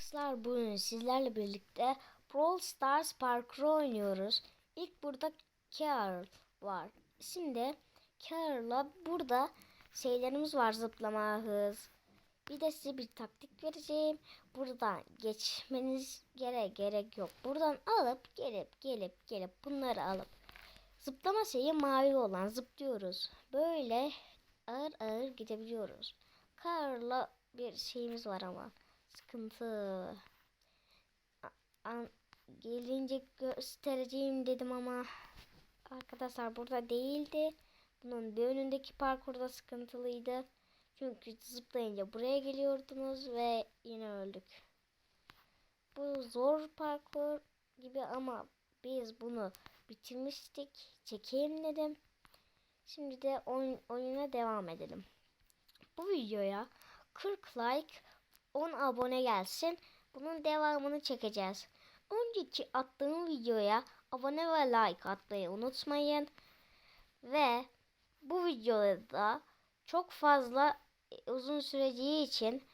Arkadaşlar bugün sizlerle birlikte Brawl Stars parkur oynuyoruz. İlk burada Carol var. Şimdi Carol'la burada şeylerimiz var zıplama hız. Bir de size bir taktik vereceğim. Buradan geçmeniz gerek gerek yok. Buradan alıp gelip gelip gelip bunları alıp zıplama şeyi mavi olan zıplıyoruz. Böyle ağır ağır gidebiliyoruz. Carol'la bir şeyimiz var ama sıkıntı. An- gelince göstereceğim dedim ama arkadaşlar burada değildi. Bunun bir önündeki parkurda sıkıntılıydı. Çünkü zıplayınca buraya geliyordunuz ve yine öldük. Bu zor parkur gibi ama biz bunu bitirmiştik. Çekeyim dedim. Şimdi de oyun, oyuna devam edelim. Bu videoya 40 like 10 abone gelsin. Bunun devamını çekeceğiz. Önceki attığım videoya abone ve like atmayı unutmayın. Ve bu videoda da çok fazla e, uzun süreceği için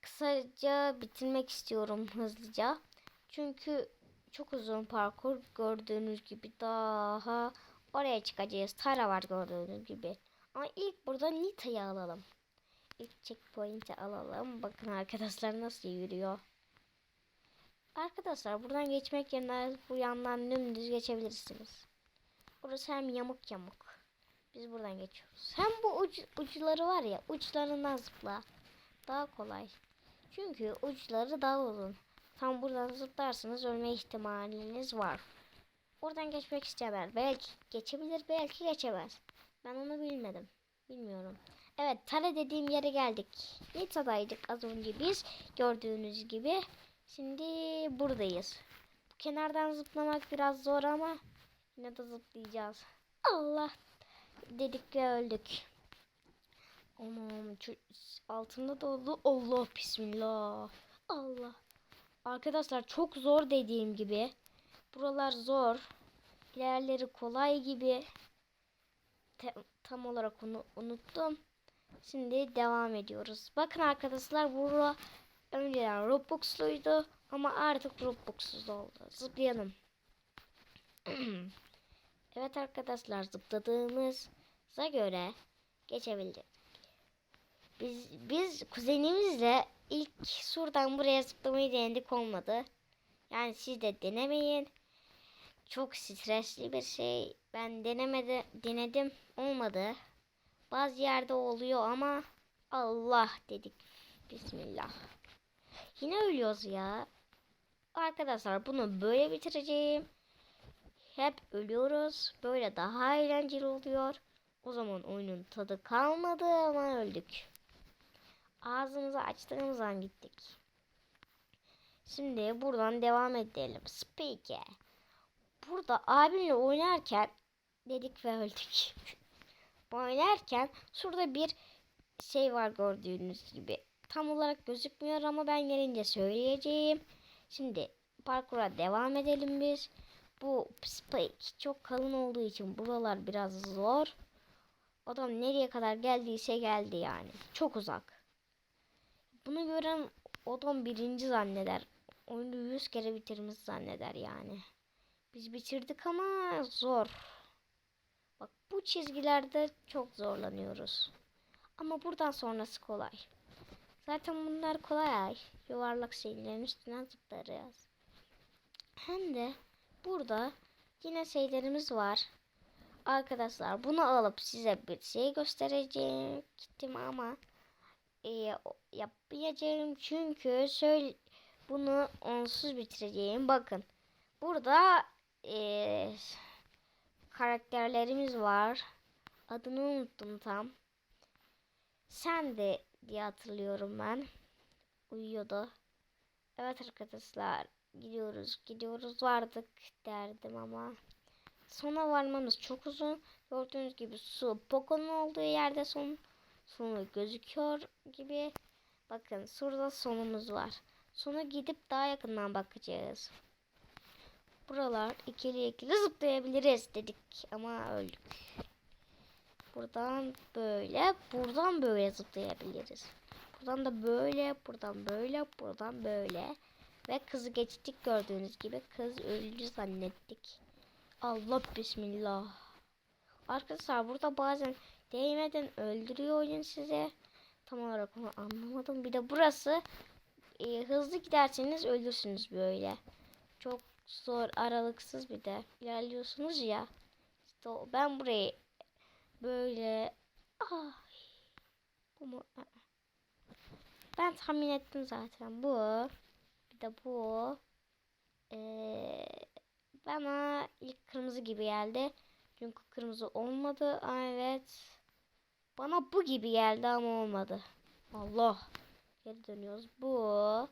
kısaca bitirmek istiyorum hızlıca. Çünkü çok uzun parkur gördüğünüz gibi daha oraya çıkacağız. Tara var gördüğünüz gibi. Ama ilk burada Nita'yı alalım. İlk checkpoint'i alalım. Bakın arkadaşlar nasıl yürüyor. Arkadaşlar buradan geçmek yerine bu yandan dümdüz geçebilirsiniz. Burası hem yamuk yamuk. Biz buradan geçiyoruz. Hem bu uç, uçları var ya uçlarından zıpla. Daha kolay. Çünkü uçları daha uzun. Tam buradan zıplarsınız ölme ihtimaliniz var. Oradan geçmek istemez. Belki geçebilir belki geçemez. Ben onu bilmedim. Bilmiyorum. Evet Tara dediğim yere geldik. Nita'daydık az önce biz. Gördüğünüz gibi. Şimdi buradayız. Bu kenardan zıplamak biraz zor ama yine de zıplayacağız. Allah dedik ve öldük. Aman altında dolu. Allah bismillah. Allah. Arkadaşlar çok zor dediğim gibi. Buralar zor. İlerleri kolay gibi. Tam olarak onu unuttum. Şimdi devam ediyoruz. Bakın arkadaşlar bura önceden Roblox'luydu ama artık Roblox'suz oldu. Zıplayalım. evet arkadaşlar zıpladığımıza göre geçebildik. Biz biz kuzenimizle ilk şuradan buraya zıplamayı denedik olmadı. Yani siz de denemeyin. Çok stresli bir şey. Ben denemedi denedim olmadı. Bazı yerde oluyor ama Allah dedik. Bismillah. Yine ölüyoruz ya. Arkadaşlar bunu böyle bitireceğim. Hep ölüyoruz. Böyle daha eğlenceli oluyor. O zaman oyunun tadı kalmadı ama öldük. Ağzımızı açtığımız an gittik. Şimdi buradan devam edelim. Speaker. Burada abimle oynarken dedik ve öldük. oynarken şurada bir şey var gördüğünüz gibi. Tam olarak gözükmüyor ama ben gelince söyleyeceğim. Şimdi parkura devam edelim biz. Bu spike çok kalın olduğu için buralar biraz zor. Adam nereye kadar geldiyse geldi yani. Çok uzak. Bunu gören adam birinci zanneder. Oyunu yüz kere bitirmiş zanneder yani. Biz bitirdik ama zor. Bak bu çizgilerde çok zorlanıyoruz. Ama buradan sonrası kolay. Zaten bunlar kolay. Yuvarlak şeylerin üstüne zıplarız. Hem de burada yine şeylerimiz var. Arkadaşlar bunu alıp size bir şey göstereceğim. Gittim ama e, yapmayacağım çünkü şöyle bunu onsuz bitireceğim. Bakın burada e, karakterlerimiz var. Adını unuttum tam. Sen de diye hatırlıyorum ben. Uyuyordu. Evet arkadaşlar gidiyoruz gidiyoruz vardık derdim ama sona varmamız çok uzun. Gördüğünüz gibi su Poco'nun olduğu yerde son sonu gözüküyor gibi. Bakın şurada sonumuz var. Sona gidip daha yakından bakacağız. Buralar ikili ikili zıplayabiliriz dedik ama öldük. Buradan böyle, buradan böyle zıplayabiliriz. Buradan da böyle, buradan böyle, buradan böyle. Ve kızı geçtik gördüğünüz gibi. Kız öldü zannettik. Allah bismillah. Arkadaşlar burada bazen değmeden öldürüyor oyun size. Tam olarak onu anlamadım. Bir de burası e, hızlı giderseniz ölürsünüz böyle. Çok zor aralıksız bir de ilerliyorsunuz ya. İşte o- ben burayı böyle ay bu mu? Ben tahmin ettim zaten bu. Bir de bu. Ee, bana ilk kırmızı gibi geldi. Çünkü kırmızı olmadı. Aa, evet. Bana bu gibi geldi ama olmadı. Allah. Geri dönüyoruz. Bu.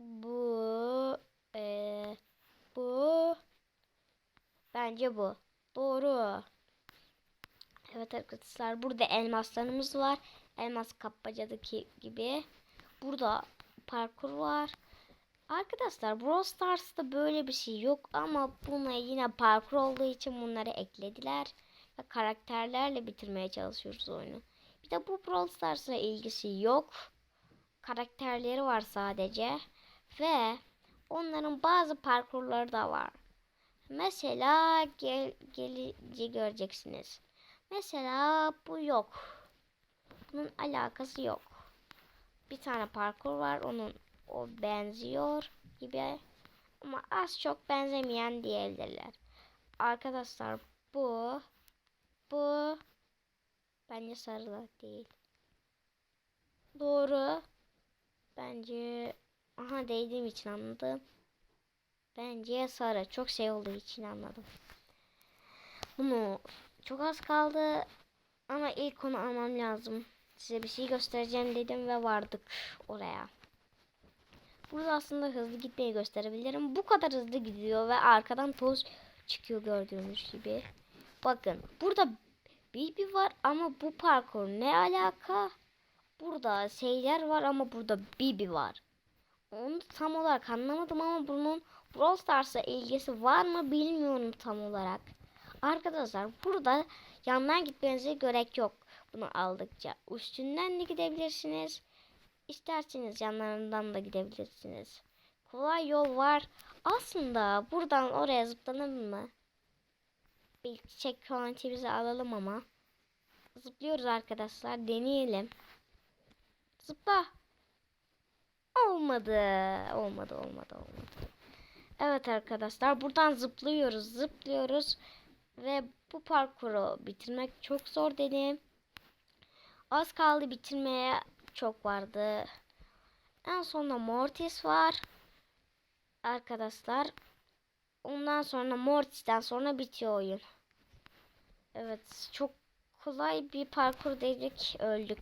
Bu. Ee, bu. Bence bu. Doğru. Evet arkadaşlar burada elmaslarımız var. Elmas kapmacadaki gibi. Burada parkur var. Arkadaşlar Brawl Stars'ta böyle bir şey yok ama buna yine parkur olduğu için bunları eklediler. Ve karakterlerle bitirmeye çalışıyoruz oyunu. Bir de bu Brawl Stars'la ilgisi yok. Karakterleri var sadece. Ve onların bazı parkurları da var. Mesela gel, gelici göreceksiniz. Mesela bu yok. Bunun alakası yok. Bir tane parkur var. Onun o benziyor gibi. Ama az çok benzemeyen diyebilirler. Arkadaşlar bu bu bence sarı değil. Doğru. Bence aha değdiğim için anladım. Bence sarı. Çok şey olduğu için anladım. Bunu çok az kaldı. Ama ilk onu almam lazım. Size bir şey göstereceğim dedim ve vardık oraya. Burada aslında hızlı gitmeyi gösterebilirim. Bu kadar hızlı gidiyor ve arkadan toz çıkıyor gördüğünüz gibi. Bakın burada Bibi var ama bu parkur ne alaka? Burada şeyler var ama burada Bibi var. Onu tam olarak anlamadım ama bunun Brawl Stars'a ilgisi var mı bilmiyorum tam olarak. Arkadaşlar burada yandan gitmenize gerek yok bunu aldıkça. Üstünden de gidebilirsiniz. İsterseniz yanlarından da gidebilirsiniz. Kolay yol var. Aslında buradan oraya zıplanır mı? Bir checkpoint'imizi alalım ama. Zıplıyoruz arkadaşlar. Deneyelim. Zıpla. Olmadı. Olmadı, olmadı, olmadı. Evet arkadaşlar buradan zıplıyoruz, zıplıyoruz ve bu parkuru bitirmek çok zor dedim. Az kaldı bitirmeye çok vardı. En sonunda Mortis var. Arkadaşlar. Ondan sonra Mortis'ten sonra bitiyor oyun. Evet çok kolay bir parkur dedik öldük.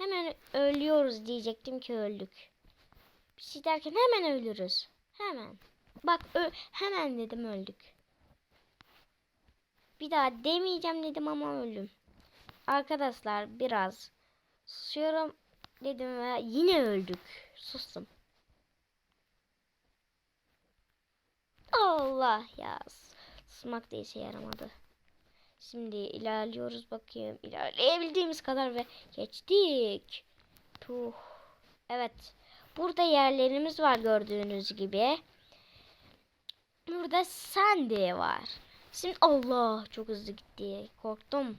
Hemen ölüyoruz diyecektim ki öldük. Bir şey derken hemen ölürüz. Hemen. Bak hemen dedim öldük. Bir daha demeyeceğim dedim ama öldüm. Arkadaşlar biraz susuyorum dedim ve yine öldük. Sustum. Allah ya. Susmak da işe yaramadı. Şimdi ilerliyoruz bakayım. İlerleyebildiğimiz kadar ve geçtik. Puh. Evet. Burada yerlerimiz var gördüğünüz gibi. Burada Sandy var. Şimdi Allah çok hızlı gitti. Korktum.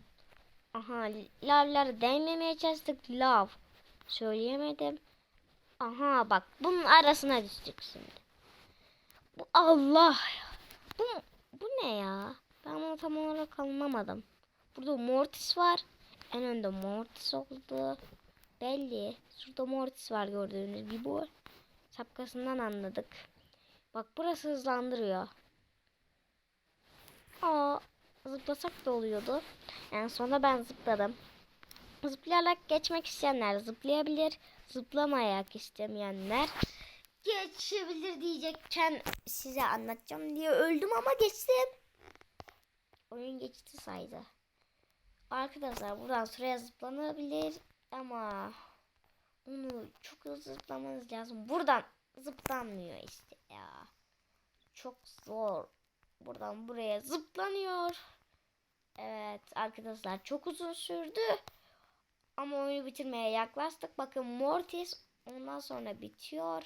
Aha lavlara değmemeye çalıştık. Lav. Söyleyemedim. Aha bak bunun arasına düştük şimdi. Bu Allah. Bu, bu ne ya? Bunu tam olarak anlamadım. Burada Mortis var. En önde Mortis oldu. Belli. Şurada Mortis var gördüğünüz gibi bu. Şapkasından anladık. Bak burası hızlandırıyor. Aa, zıplasak da oluyordu. En sonunda ben zıpladım. Zıplayarak geçmek isteyenler zıplayabilir. Zıplamayak istemeyenler geçebilir diyecekken size anlatacağım diye öldüm ama geçtim. Oyun geçti saydı. Arkadaşlar buradan şuraya zıplanabilir ama onu çok hızlı zıplamanız lazım. Buradan zıplanmıyor işte ya. Çok zor. Buradan buraya zıplanıyor. Evet arkadaşlar çok uzun sürdü. Ama oyunu bitirmeye yaklaştık. Bakın Mortis ondan sonra bitiyor.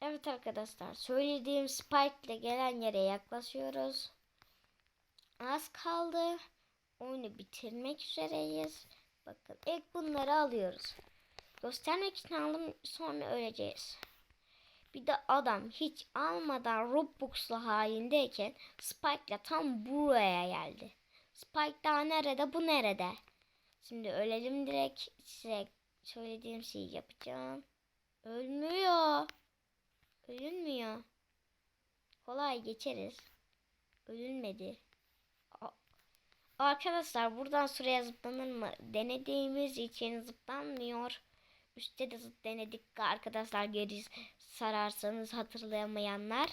Evet arkadaşlar söylediğim Spike ile gelen yere yaklaşıyoruz. Az kaldı. Oyunu bitirmek üzereyiz. Bakın ilk bunları alıyoruz. Göstermek için aldım sonra öleceğiz. Bir de adam hiç almadan Roblox'la halindeyken Spike'la tam buraya geldi. Spike daha nerede bu nerede? Şimdi ölelim direkt size söylediğim şeyi yapacağım. Ölmüyor. Ölünmüyor. Kolay geçeriz. Ölünmedi. Arkadaşlar buradan şuraya zıplanır mı? Denediğimiz için zıplanmıyor. Üstte de denedik arkadaşlar geri sararsanız hatırlayamayanlar.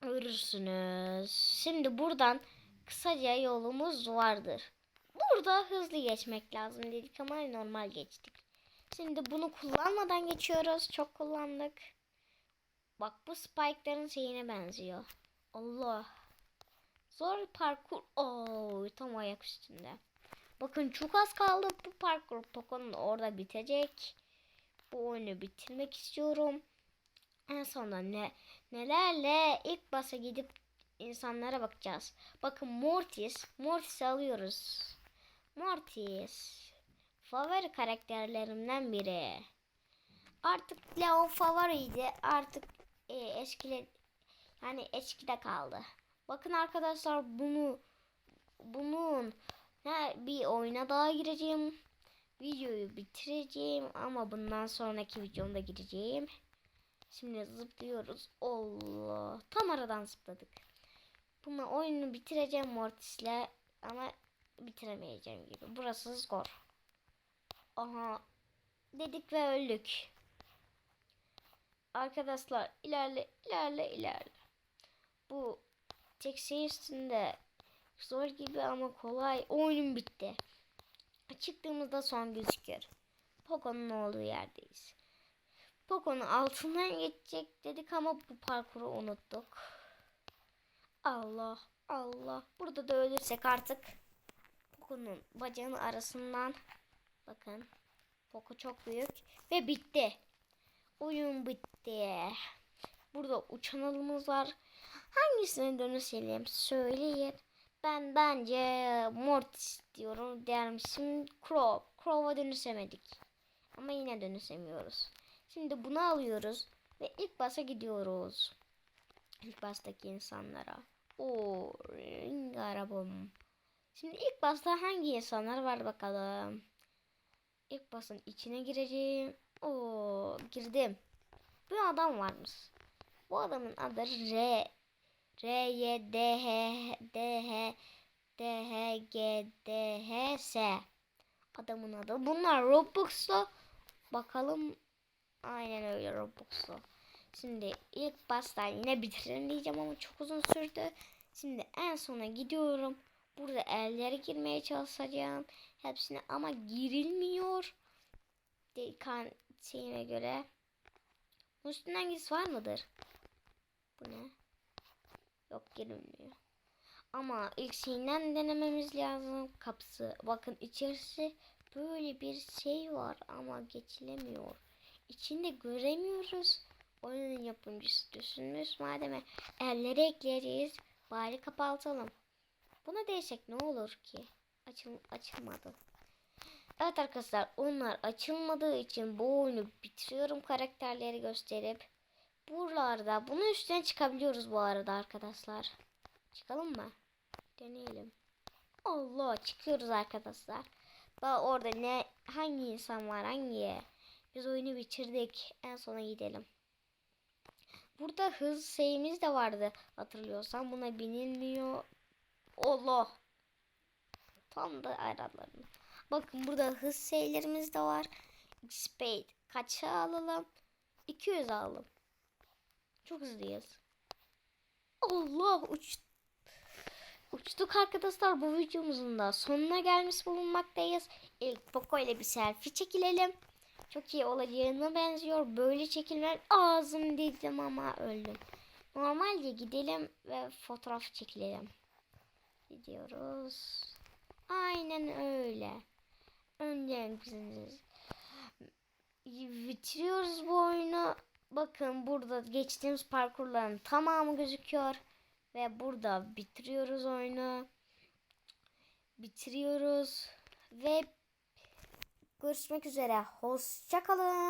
Görürsünüz. Şimdi buradan kısaca yolumuz vardır. Burada hızlı geçmek lazım dedik ama normal geçtik. Şimdi bunu kullanmadan geçiyoruz. Çok kullandık. Bak bu spike'ların şeyine benziyor. Allah. Zor parkur. Oo, tam ayak üstünde. Bakın çok az kaldı. Bu parkur Poco'nun orada bitecek. Bu oyunu bitirmek istiyorum. En sonunda ne nelerle ilk basa gidip insanlara bakacağız. Bakın Mortis. Mortis'i alıyoruz. Mortis. Favori karakterlerimden biri. Artık Leon favoriydi. Artık e, eskile yani eskide kaldı. Bakın arkadaşlar bunu bunun bir oyuna daha gireceğim. Videoyu bitireceğim ama bundan sonraki videomda gireceğim. Şimdi zıplıyoruz. Allah. Tam aradan zıpladık. Bunu oyunu bitireceğim Mortis'le ama bitiremeyeceğim gibi. Burası zor. Aha. Dedik ve öldük. Arkadaşlar ilerle ilerle ilerle. Bu tek şey üstünde zor gibi ama kolay. Oyun bitti. Çıktığımızda son gözüküyor. Poco'nun olduğu yerdeyiz. Poco'nun altından geçecek dedik ama bu parkuru unuttuk. Allah Allah. Burada da ölürsek artık Poco'nun bacağının arasından bakın. Poco çok büyük ve bitti. Oyun bitti. Burada uçan alımız var. Hangisine dönüşelim söyleyin. Ben bence Mortis diyorum dermişim. Crow. Crow'a dönüşemedik. Ama yine dönüşemiyoruz. Şimdi bunu alıyoruz ve ilk basa gidiyoruz. İlk bastaki insanlara. Ring arabam. Şimdi ilk basta hangi insanlar var bakalım. İlk basın içine gireceğim. Oo, girdim. Bir adam varmış. Bu adamın adı R. R, Y, D, H, D, H, D, H, G, D, H, S. Adamın adı. Bunlar Roblox'ta. Bakalım. Aynen öyle Roblox'ta. Şimdi ilk baştan yine bitirelim diyeceğim ama çok uzun sürdü. Şimdi en sona gidiyorum. Burada ellere girmeye çalışacağım. Hepsine ama girilmiyor. Dekan şeyine göre. Bunun üstünden giriş var mıdır? Bu ne? Yok girilmiyor. Ama ilk şeyinden denememiz lazım. Kapısı. Bakın içerisi böyle bir şey var ama geçilemiyor. İçinde göremiyoruz. Oyunun yapımcısı düşünmüş. Madem elleri ekleriz. Bari kapatalım. Buna değsek ne olur ki? Açıl açılmadı. Evet arkadaşlar onlar açılmadığı için bu oyunu bitiriyorum karakterleri gösterip. Buralarda bunun üstüne çıkabiliyoruz bu arada arkadaşlar. Çıkalım mı? Deneyelim. Allah çıkıyoruz arkadaşlar. Daha orada ne hangi insan var hangi? Biz oyunu bitirdik. En sona gidelim. Burada hız şeyimiz de vardı hatırlıyorsan. Buna binilmiyor. Allah. Tam da aralarında. Bakın burada hız şeylerimiz de var. Speed. Kaça alalım? 200 alalım. Çok hızlıyız. Allah uç uçtuk arkadaşlar bu videomuzun da sonuna gelmiş bulunmaktayız. İlk Poco ile bir selfie çekilelim. Çok iyi olacağına benziyor. Böyle çekilmen ağzım dedim ama öldüm. Normalde gidelim ve fotoğraf çekilelim. Gidiyoruz. Aynen öyle. Öncelikle bitiriyoruz bu oyunu. Bakın burada geçtiğimiz parkurların tamamı gözüküyor. Ve burada bitiriyoruz oyunu. Bitiriyoruz. Ve görüşmek üzere. Hoşçakalın.